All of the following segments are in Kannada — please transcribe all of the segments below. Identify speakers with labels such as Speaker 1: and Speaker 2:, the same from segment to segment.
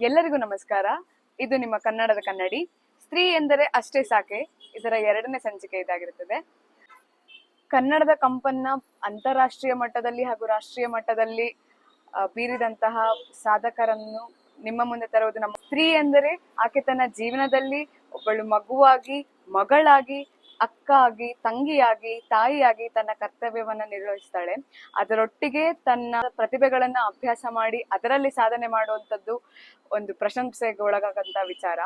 Speaker 1: ಎಲ್ಲರಿಗೂ ನಮಸ್ಕಾರ. ಇದು ನಿಮ್ಮ ಕನ್ನಡದ ಕನ್ನಡಿ. ಸ್ತ್ರೀ ಎಂದರೆ ಅಷ್ಟೇ ಸಾಕೆ. ಇದರ ಎರಡನೇ ಸಂಚಿಕೆ ಇದಾಗಿರುತ್ತದೆ. ಕನ್ನಡದ ಕಂಪನ್ನ ಅಂತಾರಾಷ್ಟ್ರೀಯ ಮಟ್ಟದಲ್ಲಿ ಹಾಗೂ ರಾಷ್ಟ್ರೀಯ ಮಟ್ಟದಲ್ಲಿ ಬೀರಿದಂತಹ ಸಾಧಕರನ್ನು ನಿಮ್ಮ ಮುಂದೆ ತರುವುದು ನಮ್ಮ ಸ್ತ್ರೀ ಎಂದರೆ ಆಕೆ ತನ್ನ ಜೀವನದಲ್ಲಿ ಒಬ್ಬಳು ಮಗುವಾಗಿ, ಮಗಳಾಗಿ ಅಕ್ಕ ಆಗಿ ತಂಗಿಯಾಗಿ, ತಾಯಿಯಾಗಿ ತನ್ನ ಕರ್ತವ್ಯವನ್ನ ನಿರ್ವಹಿಸ್ತಾಳೆ. ಅದರೊಟ್ಟಿಗೆ ತನ್ನ ಪ್ರತಿಭೆಗಳನ್ನ ಅಭ್ಯಾಸ ಮಾಡಿ ಅದರಲ್ಲಿ ಸಾಧನೆ ಮಾಡುವಂಥದ್ದು ಒಂದು ಪ್ರಶಂಸೆಗೆ ಒಳಗಾಗಂತ ವಿಚಾರ.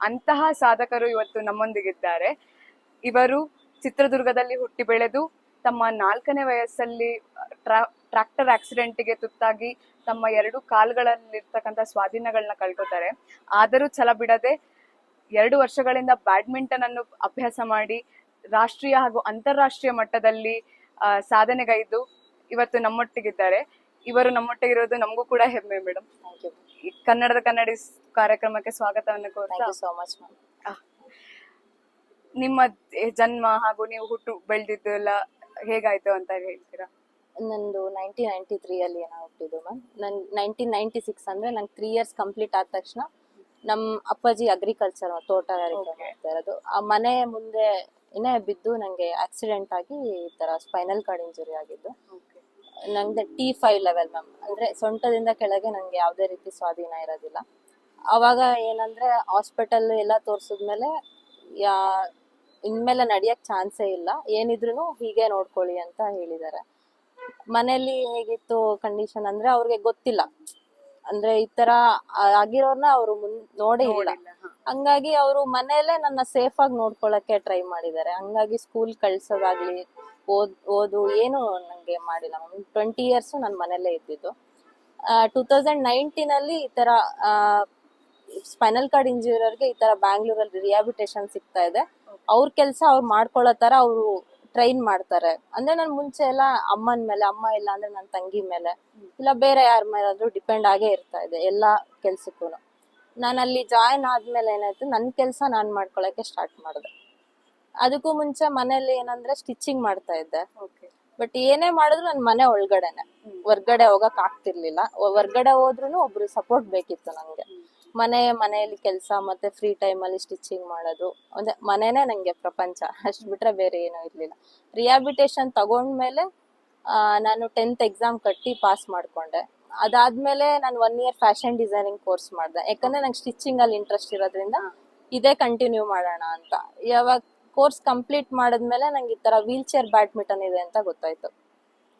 Speaker 1: ಅಂತಹ ಸಾಧಕರು ಇವತ್ತು ನಮ್ಮೊಂದಿಗಿದ್ದಾರೆ. ಇವರು ಚಿತ್ರದುರ್ಗದಲ್ಲಿ ಹುಟ್ಟಿ ಬೆಳೆದು ತಮ್ಮ ನಾಲ್ಕನೇ ವಯಸ್ಸಲ್ಲಿ ಟ್ರಾ ಟ್ರಾಕ್ಟರ್ ಆಕ್ಸಿಡೆಂಟ್ಗೆ ತುತ್ತಾಗಿ ತಮ್ಮ ಎರಡು ಕಾಲುಗಳಲ್ಲಿರ್ತಕ್ಕಂಥ ಸ್ವಾಧೀನಗಳನ್ನ ಕಳ್ಕೊತಾರೆ. ಆದರೂ ಛಲ ಬಿಡದೆ ಎರಡು ವರ್ಷಗಳಿಂದ ಬ್ಯಾಡ್ಮಿಂಟನ್ ಅನ್ನು ಅಭ್ಯಾಸ ಮಾಡಿ ರಾಷ್ಟ್ರೀಯ ಹಾಗೂ ಅಂತಾರಾಷ್ಟ್ರೀಯ ಮಟ್ಟದಲ್ಲಿ ಸಾಧನೆಗೈದು ಇವತ್ತು ನಮ್ಮೊಟ್ಟಿಗಿದ್ದಾರೆ. ಇವರು ನಮ್ಮೊಟ್ಟಿಗಿರೋದು ನಮಗೂ ಕೂಡ ಹೆಮ್ಮೆ ಮೇಡಮ್ ಕನ್ನಡದ ಕನ್ನಡಿ ಕಾರ್ಯಕ್ರಮಕ್ಕೆ ಸ್ವಾಗತವನ್ನು ಕೋರ್ತಾ.
Speaker 2: ಸೋ ಮಚ್
Speaker 1: ನಿಮ್ಮ ಜನ್ಮ ಹಾಗೂ ನೀವು ಹುಟ್ಟು ಬೆಳೆದಿದ್ದು ಎಲ್ಲ ಹೇಗಾಯ್ತು ಅಂತ ಹೇಳ್ತೀರಾ?
Speaker 2: ನಂದು ನೈನ್ಟೀನ್ ನೈಂಟಿ ತ್ರೀಯಲ್ಲಿ ಏನೋ ಹುಟ್ಟಿದ್ದು ಮ್ಯಾಮ್ ನನ್ ನೈನ್ಟೀನ್ ನೈನ್ಟಿ ಸಿಕ್ಸ್ ಅಂದ್ರೆ ನಂಗೆ ತ್ರೀ ಇಯರ್ಸ್ ಕಂಪ್ಲೀಟ್ ಆದ ತಕ್ಷಣ ನಮ್ಮ ಅಪ್ಪಾಜಿ ಅಗ್ರಿಕಲ್ಚರ್ ತೋಟಗಾರಿಕೆ. ಮಾಡ್ತಾ ಇರೋದು ಆ ಮನೆ ಮುಂದೆ ಏನೇ ಬಿದ್ದು ನಂಗೆ ಆಕ್ಸಿಡೆಂಟ್ ಆಗಿ ಈ ತರ ಸ್ಪೈನಲ್ ಕಾರ್ಡ್ ಇಂಜುರಿ ಆಗಿದ್ದು. ನಂಗೆ ಟಿ ಫೈವ್ ಲೆವೆಲ್ ಮ್ಯಾಮ್ ಅಂದ್ರೆ ಸೊಂಟದಿಂದ ಕೆಳಗೆ ನಂಗೆ ಯಾವುದೇ ರೀತಿ ಸ್ವಾಧೀನ ಇರೋದಿಲ್ಲ. ಅವಾಗ ಏನಂದ್ರೆ ಹಾಸ್ಪಿಟಲ್ ಎಲ್ಲ ತೋರ್ಸಿದ್ಮೇಲೆ ಯಾ ಇನ್ಮೇಲೆ ನಡಿಯಕ್ ಚಾನ್ಸೇ ಇಲ್ಲ. ಏನಿದ್ರು ಹೀಗೆ ನೋಡ್ಕೊಳ್ಳಿ ಅಂತ ಹೇಳಿದ್ದಾರೆ. ಮನೇಲಿ ಹೇಗಿತ್ತು ಕಂಡೀಷನ್ ಅಂದ್ರೆ ಅವ್ರಿಗೆ ಗೊತ್ತಿಲ್ಲ. ಅಂದ್ರೆ ಈ ತರ ಆಗಿರೋರ್ನ ಅವರು ನೋಡೇ ಇಲ್ಲ. ಹಂಗಾಗಿ ಅವರು ಮನೆಯಲ್ಲೇ ನನ್ನ ಸೇಫ್ ಆಗಿ ನೋಡ್ಕೊಳಕ್ಕೆ ಟ್ರೈ ಮಾಡಿದ್ದಾರೆ. ಹಂಗಾಗಿ ಸ್ಕೂಲ್ ಕಳ್ಸೋದಾಗ್ಲಿ ಓದ್ ಓದು ಏನು ನಂಗೆ ಮಾಡಿಲ್ಲ. ಟ್ವೆಂಟಿ ಇಯರ್ಸ್ ನನ್ನ ಮನೆಯಲ್ಲೇ ಇದ್ದಿದ್ದು. ಟೂ ತೌಸಂಡ್ ನೈನ್ಟೀನ್ ಅಲ್ಲಿ ಈ ತರ ಸ್ಪೈನಲ್ ಕಾರ್ಡ್ ಇಂಜುರಿಯರ್ಗೆ ಈ ತರ ಬ್ಯಾಂಗ್ಳೂರಲ್ಲಿ ರಿಹಾಬಿಟೇಷನ್ ಸಿಗ್ತಾ ಇದೆ. ಅವ್ರ ಕೆಲಸ ಅವ್ರು ಮಾಡ್ಕೊಳ್ಳೋ ತರ ಅವರು ಟ್ರೈನ್ ಮಾಡ್ತಾರೆ. ಅಂದ್ರೆ ನಾನು ಮುಂಚೆ ಎಲ್ಲ ಅಮ್ಮನ ಮೇಲೆ ಅಮ್ಮ ಇಲ್ಲ ಅಂದ್ರೆ ನನ್ನ ತಂಗಿ ಮೇಲೆ ಇಲ್ಲ ಬೇರೆ ಯಾರ ಮೇಲಾದ್ರೂ ಡಿಪೆಂಡ್ ಆಗೇ ಇರ್ತಾ ಇದೆ ಎಲ್ಲಾ ಕೆಲ್ಸಕ್ಕೂ ನಾನು ಅಲ್ಲಿ ಜಾಯಿನ್ ಆದ್ಮೇಲೆ ಏನಾಯ್ತು ನನ್ನ ಕೆಲಸ ನಾನು ಮಾಡ್ಕೊಳಕ್ಕೆ ಸ್ಟಾರ್ಟ್ ಮಾಡಿದೆ. ಅದಕ್ಕೂ ಮುಂಚೆ ಮನೇಲಿ ಏನಂದ್ರೆ ಸ್ಟಿಚಿಂಗ್ ಮಾಡ್ತಾ ಇದ್ದೆ. ಬಟ್ ಏನೇ ಮಾಡಿದ್ರು ನನ್ನ ಮನೆ ಒಳಗಡೆನೆ. ಹೊರ್ಗಡೆ ಹೋಗಕ್ ಆಗ್ತಿರ್ಲಿಲ್ಲ. ಹೊರ್ಗಡೆ ಹೋದ್ರು ಒಬ್ರು ಸಪೋರ್ಟ್ ಬೇಕಿತ್ತು ನಂಗೆ. ಮನೆ ಮನೆಯಲ್ಲಿ ಕೆಲಸ ಮತ್ತೆ ಫ್ರೀ ಟೈಮ್ ಅಲ್ಲಿ ಸ್ಟಿಚಿಂಗ್ ಮಾಡೋದು ಅಂದ್ರೆ ಮನೆನೇ ನಂಗೆ ಪ್ರಪಂಚ. ಅಷ್ಟು ಬಿಟ್ರೆ ಬೇರೆ ಏನೂ ಇರ್ಲಿಲ್ಲ. ರಿಹಾಬಿಟೇಷನ್ ತಗೊಂಡ್ಮೇಲೆ ನಾನು ಟೆಂತ್ ಎಕ್ಸಾಮ್ ಕಟ್ಟಿ ಪಾಸ್ ಮಾಡ್ಕೊಂಡೆ. ಅದಾದ್ಮೇಲೆ ನಾನು one year fashion designing course ಮಾಡಿದೆ. ಯಾಕಂದ್ರೆ ನಂಗೆ ಸ್ಟಿಚಿಂಗ್ ಅಲ್ಲಿ ಇಂಟ್ರೆಸ್ಟ್ ಇರೋದ್ರಿಂದ ಇದೇ ಕಂಟಿನ್ಯೂ ಮಾಡೋಣ ಅಂತ. ಯಾವಾಗ ಕೋರ್ಸ್ ಕಂಪ್ಲೀಟ್ ಮಾಡಿದ್ಮೇಲೆ ನಂಗೆ ಈ ತರ ವೀಲ್ ಚೇರ್ ಬ್ಯಾಡ್ಮಿಂಟನ್ ಇದೆ ಅಂತ ಗೊತ್ತಾಯ್ತು.